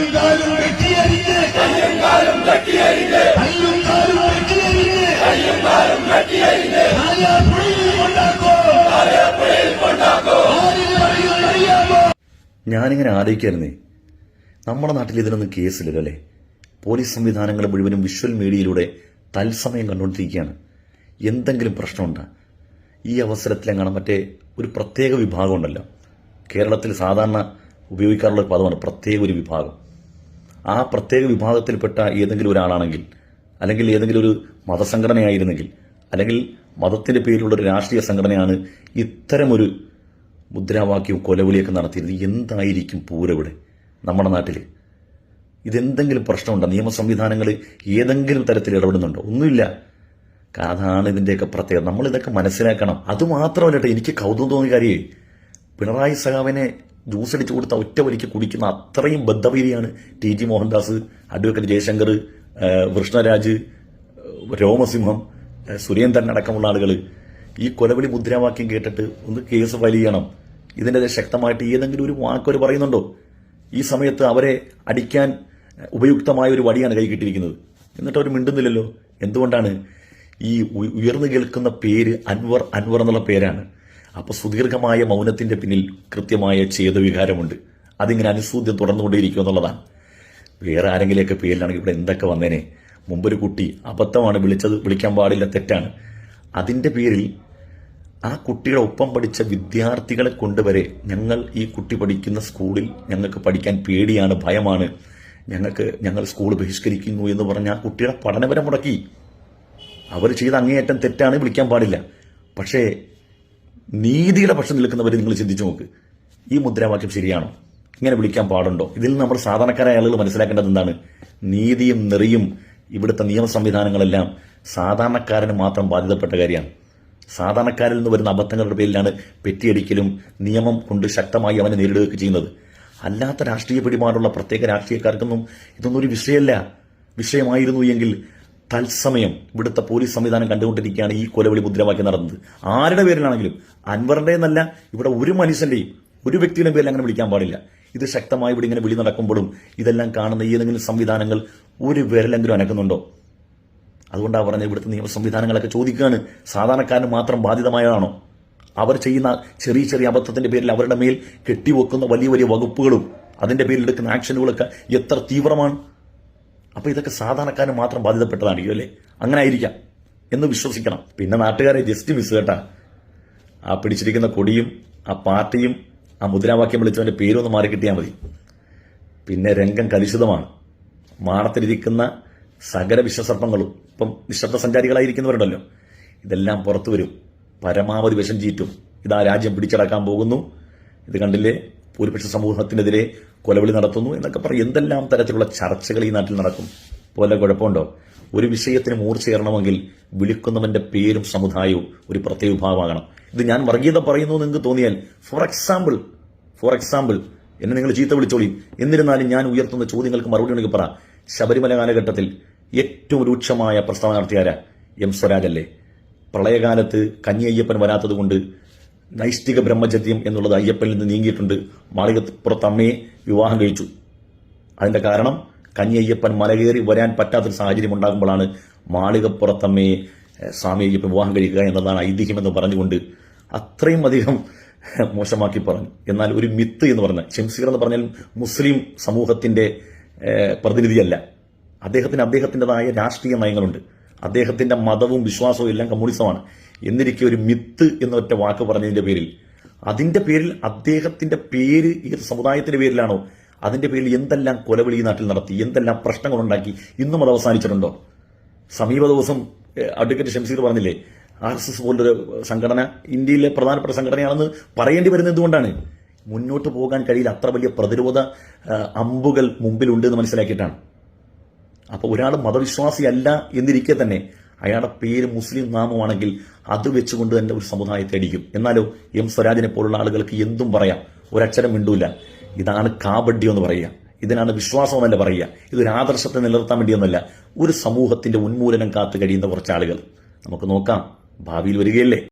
വെട്ടിയരിഞ്ഞ് വെട്ടിയരിഞ്ഞ് കൊണ്ടാക്കോ. ഞാനിങ്ങനെ ആലോചിക്കായിരുന്നേ. നമ്മുടെ നാട്ടിൽ ഇതിനൊന്നും കേസില്ലല്ലോ അല്ലേ പോലീസ് സംവിധാനങ്ങൾ മുഴുവനും വിഷ്വൽ മീഡിയയിലൂടെ തത്സമയം കണ്ടുകൊണ്ടിരിക്കുകയാണ്. എന്തെങ്കിലും പ്രശ്നമുണ്ടോ? ഈ അവസരത്തിലെങ്ങാണ് മറ്റേ ഒരു പ്രത്യേക വിഭാഗം ഉണ്ടല്ലോ. കേരളത്തിൽ സാധാരണ ഉപയോഗിക്കാറുള്ള ഒരു പദമാണ് പ്രത്യേക ഒരു വിഭാഗം. ആ പ്രത്യേക വിഭാഗത്തിൽപ്പെട്ട ഏതെങ്കിലും ഒരാളാണെങ്കിൽ അല്ലെങ്കിൽ ഏതെങ്കിലും ഒരു മതസംഘടനയായിരുന്നെങ്കിൽ അല്ലെങ്കിൽ മതത്തിന്റെ പേരിലുള്ള ഒരു രാഷ്ട്രീയ സംഘടനയാണ് ഇത്തരമൊരു മുദ്രാവാക്യവും കൊലവിളിയൊക്കെ നടത്തിയിരുന്നത്. എന്തായിരിക്കും പൂരവിടെ നമ്മുടെ നാട്ടിൽ ഇതെന്തെങ്കിലും പ്രശ്നമുണ്ടോ? നിയമ സംവിധാനങ്ങൾ ഏതെങ്കിലും തരത്തിൽ ഇടപെടുന്നുണ്ടോ? ഒന്നുമില്ല. അതാണ് ഇതിന്റെയൊക്കെ പ്രത്യേകത. നമ്മൾ ഇതൊക്കെ മനസ്സിലാക്കണം അതുമാത്രമല്ല എനിക്ക് കൗതുകം തോന്നിയ കാര്യമേ പിണറായി സഖാവിനെ ജ്യൂസ് അടിച്ചു കൊടുത്ത ഒറ്റ വലിക്ക് കുടിക്കുന്ന അത്രയും ബദ്ധവീരിയാണ് T G Mohandas advocate Jayashankar Krishnaraj രോമസിംഹം Surendran അടക്കമുള്ള ആളുകൾ ഈ കൊലവിളി മുദ്രാവാക്യം കേട്ടിട്ട് ഒന്ന് കേസ് ഫയൽ ചെയ്യണം. ഇതിന്റെ ശക്തമായിട്ട് ഏതെങ്കിലും ഒരു വാക്കവർ പറയുന്നുണ്ടോ? ഈ സമയത്ത് അവരെ അടിക്കാൻ ഉപയുക്തമായ ഒരു വടിയാണ് കൈ കിട്ടിയിരിക്കുന്നത്. എന്നിട്ട് അവർ മിണ്ടുന്നില്ലല്ലോ. എന്തുകൊണ്ടാണ് ഈ ഉയർന്നു കേൾക്കുന്ന പേര് അൻവർ അൻവർ എന്നുള്ള പേരാണ്. അപ്പൊ സുദീർഘമായ മൗനത്തിന്റെ പിന്നിൽ കൃത്യമായ ഛേദവികാരമുണ്ട്. അതിങ്ങനെ അനുസൂദ്യം തുടർന്നുകൊണ്ടേയിരിക്കും എന്നുള്ളതാണ്. വേറെ ആരെങ്കിലുമൊക്കെ പേരിലാണെങ്കിൽ ഇവിടെ എന്തൊക്കെ വന്നേനെ? മുമ്പൊരു കുട്ടി അബദ്ധമാണ് വിളിച്ചത് വിളിക്കാൻ പാടില്ല തെറ്റാണ്. അതിന്റെ പേരിൽ ആ കുട്ടിയുടെ ഒപ്പം പഠിച്ച വിദ്യാർത്ഥികളെ കൊണ്ടുവരെ ഞങ്ങൾ ഈ കുട്ടി പഠിക്കുന്ന സ്കൂളിൽ ഞങ്ങൾക്ക് പഠിക്കാൻ പേടിയാണ് ഭയമാണ്. ഞങ്ങൾക്ക് ഞങ്ങൾ സ്കൂൾ ബഹിഷ്കരിക്കുന്നു എന്ന് പറഞ്ഞ ആ കുട്ടിയുടെ പഠനപരം മുടക്കി. അവർ ചെയ്ത അങ്ങേയറ്റം തെറ്റാണ് വിളിക്കാൻ പാടില്ല. പക്ഷേ നീതിയുടെ പക്ഷം നിൽക്കുന്നവർ നിങ്ങൾ ചിന്തിച്ചു നോക്ക്. ഈ മുദ്രാവാക്യം ശരിയാണോ? ഇങ്ങനെ വിളിക്കാൻ പാടുണ്ടോ? ഇതിൽ നമ്മൾ സാധാരണക്കാരായ ആളുകൾ മനസ്സിലാക്കേണ്ടത് എന്താണ്? നീതിയും നെറിയും ഇവിടുത്തെ നിയമ സംവിധാനങ്ങളെല്ലാം സാധാരണക്കാരന് മാത്രം ബാധിതപ്പെട്ട കാര്യമാണ്. സാധാരണക്കാരിൽ നിന്ന് വരുന്ന അബദ്ധങ്ങളുടെ പേരിലാണ് പെറ്റിയടിക്കലും നിയമം കൊണ്ട് ശക്തമായി അവനെ നേരിടുകയൊക്കെ ചെയ്യുന്നത്. അല്ലാത്ത രാഷ്ട്രീയ പിടിപാടുള്ള പ്രത്യേക രാഷ്ട്രീയക്കാർക്കൊന്നും ഇതൊന്നും ഒരു വിഷയമല്ല. വിഷയമായിരുന്നു എങ്കിൽ തത്സമയം ഇവിടുത്തെ പോലീസ് സംവിധാനം കണ്ടുകൊണ്ടിരിക്കുകയാണ് ഈ കൊലവിളി മുദ്രാവാക്യം നടന്നത്. ആരുടെ പേരിലാണെങ്കിലും അൻവറിന്റെ എന്നല്ല ഇവിടെ ഒരു മനുഷ്യന്റെയും ഒരു വ്യക്തിയുടെ പേരിൽ അങ്ങനെ വിളിക്കാൻ പാടില്ല. ഇത് ശക്തമായി ഇവിടെ ഇങ്ങനെ വിളി നടക്കുമ്പോഴും ഇതെല്ലാം കാണുന്ന ഏതെങ്കിലും സംവിധാനങ്ങൾ ഒരു വിരലെങ്കിലും അനക്കുന്നുണ്ടോ? അതുകൊണ്ടാണ് പറഞ്ഞത് ഇവിടുത്തെ നിയമ സംവിധാനങ്ങളൊക്കെ ചോദിക്കുകയാണ്. സാധാരണക്കാരന് മാത്രം ബാധിതമായതാണോ? അവർ ചെയ്യുന്ന ചെറിയ ചെറിയ അബദ്ധത്തിന്റെ പേരിൽ അവരുടെ മേൽ കെട്ടിവെക്കുന്ന വലിയ വലിയ വകുപ്പുകളും അതിന്റെ പേരിൽ എടുക്കുന്ന ആക്ഷനുകളൊക്കെ എത്ര തീവ്രമാണ്? അപ്പൊ ഇതൊക്കെ സാധാരണക്കാരന് മാത്രം ബാധിതപ്പെട്ടതായിരിക്കും അല്ലേ? അങ്ങനെ ആയിരിക്കാം എന്ന് വിശ്വസിക്കണം. പിന്നെ നാട്ടുകാരെ ജസ്റ്റ് മിസ് കേട്ടാ. ആ പിടിച്ചിരിക്കുന്ന കൊടിയും ആ പാർട്ടിയും ആ മുദ്രാവാക്യം വിളിച്ചവന്റെ പേരൊന്ന് മാറി കിട്ടിയാൽ മതി. പിന്നെ രംഗം കലുഷിതമാണ്. മാണത്തിലിരിക്കുന്ന സകല വിശ്വസർപ്പങ്ങളും ഇപ്പം നിശബ്ദ സഞ്ചാരികളായിരിക്കുന്നവരുണ്ടല്ലോ. ഇതെല്ലാം പുറത്തു വരും. പരമാവധി വിഷം ചീറ്റും. ഇതാ രാജ്യം പിടിച്ചടക്കാൻ പോകുന്നു. ഇത് കണ്ടില്ലേ? ഭൂരിപക്ഷ സമൂഹത്തിനെതിരെ കൊലവിളി നടത്തുന്നു എന്നൊക്കെ പറയും. എന്തെല്ലാം തരത്തിലുള്ള ചർച്ചകൾ ഈ നാട്ടിൽ നടക്കും? പോലെ കുഴപ്പമുണ്ടോ? ഒരു വിഷയത്തിന് മൂർച്ചയേറണമെങ്കിൽ വിളിക്കുന്നവന്റെ പേരും സമുദായവും ഒരു പ്രത്യേക വിഭാഗമാകണം. ഇത് ഞാൻ വർഗീയത പറയുന്നു നിങ്ങൾക്ക് തോന്നിയാൽ ഫോർ എക്സാമ്പിൾ ഫോർ എക്സാമ്പിൾ എന്നെ നിങ്ങൾ ചീത്ത വിളിച്ചോളി. എന്നിരുന്നാലും ഞാൻ ഉയർത്തുന്ന ചോദ്യങ്ങൾക്ക് മറുപടി ഉണ്ടെങ്കിൽ പറ. ശബരിമല കാലഘട്ടത്തിൽ ഏറ്റവും രൂക്ഷമായ പ്രസ്താവന നടത്തിയാരാ എം സ്വരാജല്ലേ. പ്രളയകാലത്ത് കന്നി അയ്യപ്പൻ വരാത്തത് കൊണ്ട് നൈഷ്ഠിക ബ്രഹ്മചര്യം എന്നുള്ളത് അയ്യപ്പനിൽ നിന്ന് നീങ്ങിയിട്ടുണ്ട്. മാളികപ്പുറത്ത് അമ്മയെ വിവാഹം കഴിച്ചു. അതിന്റെ കാരണം കന്നി അയ്യപ്പൻ മലകേറി വരാൻ പറ്റാത്തൊരു സാഹചര്യം ഉണ്ടാകുമ്പോഴാണ് മാളികപ്പുറത്തമ്മയെ സ്വാമി അയ്യപ്പൻ വിവാഹം കഴിക്കുക എന്നതാണ് ഐതിഹ്യമെന്ന് പറഞ്ഞുകൊണ്ട് അത്രയും അധികം മോശമാക്കി പറഞ്ഞു. എന്നാൽ ഒരു മിത്ത് എന്ന് പറഞ്ഞ ഷംസീർ എന്ന് പറഞ്ഞാൽ മുസ്ലിം സമൂഹത്തിന്റെ പ്രതിനിധിയല്ല. അദ്ദേഹത്തിന് അദ്ദേഹത്തിന്റെതായ രാഷ്ട്രീയ നയങ്ങളുണ്ട്. അദ്ദേഹത്തിന്റെ മതവും വിശ്വാസവും എല്ലാം കമ്മ്യൂണിസമാണ്. എന്നിരിക്കെ ഒരു മിത്ത് എന്നൊറ്റ വാക്ക് പറഞ്ഞതിന്റെ പേരിൽ. അതിന്റെ പേരിൽ അദ്ദേഹത്തിന്റെ പേര് ഈ സമുദായത്തിന്റെ പേരിലാണോ? അതിന്റെ പേരിൽ എന്തെല്ലാം കൊലവിളി ഈ നാട്ടിൽ നടത്തി? എന്തെല്ലാം പ്രശ്നങ്ങളുണ്ടാക്കി ഇന്നും അത് അവസാനിച്ചിട്ടുണ്ടോ? സമീപ ദിവസം അഡ്വക്കേറ്റ് ഷംസീർ പറഞ്ഞില്ലേ ആർ എസ് എസ് പോലൊരു സംഘടന ഇന്ത്യയിലെ പ്രധാനപ്പെട്ട സംഘടനയാണെന്ന് പറയേണ്ടി വരുന്നത് എന്തുകൊണ്ടാണ്? മുന്നോട്ട് പോകാൻ കഴിയില്ല. അത്ര വലിയ പ്രതിരോധ അമ്പുകൾ മുമ്പിലുണ്ട് എന്ന് മനസ്സിലാക്കിയിട്ടാണ്. അപ്പൊ ഒരാൾ മതവിശ്വാസിയല്ല എന്നിരിക്കെ തന്നെ അയാളുടെ പേര് മുസ്ലിം നാമമാണെങ്കിൽ അത് വെച്ചുകൊണ്ട് തന്നെ ഒരു സമുദായത്തെ അടിക്കും. എന്നാലോ എം സ്വരാജിനെ പോലുള്ള ആളുകൾക്ക് എന്തും പറയാം. ഒരക്ഷരം മിണ്ടൂല. ഇതാണ് കാബഡ്ഡി എന്ന് പറയുക. ഇതിനാണ് വിശ്വാസം എന്നല്ല പറയുക. ഇതൊരു ആദർശത്തെ നിലനിർത്താൻ വേണ്ടിയൊന്നല്ല ഒരു സമൂഹത്തിന്റെ ഉന്മൂലനം കാത്തു കഴിയുന്ന കുറച്ച് ആളുകൾ. നമുക്ക് നോക്കാം. ഭാവിയിൽ വരികയല്ലേ?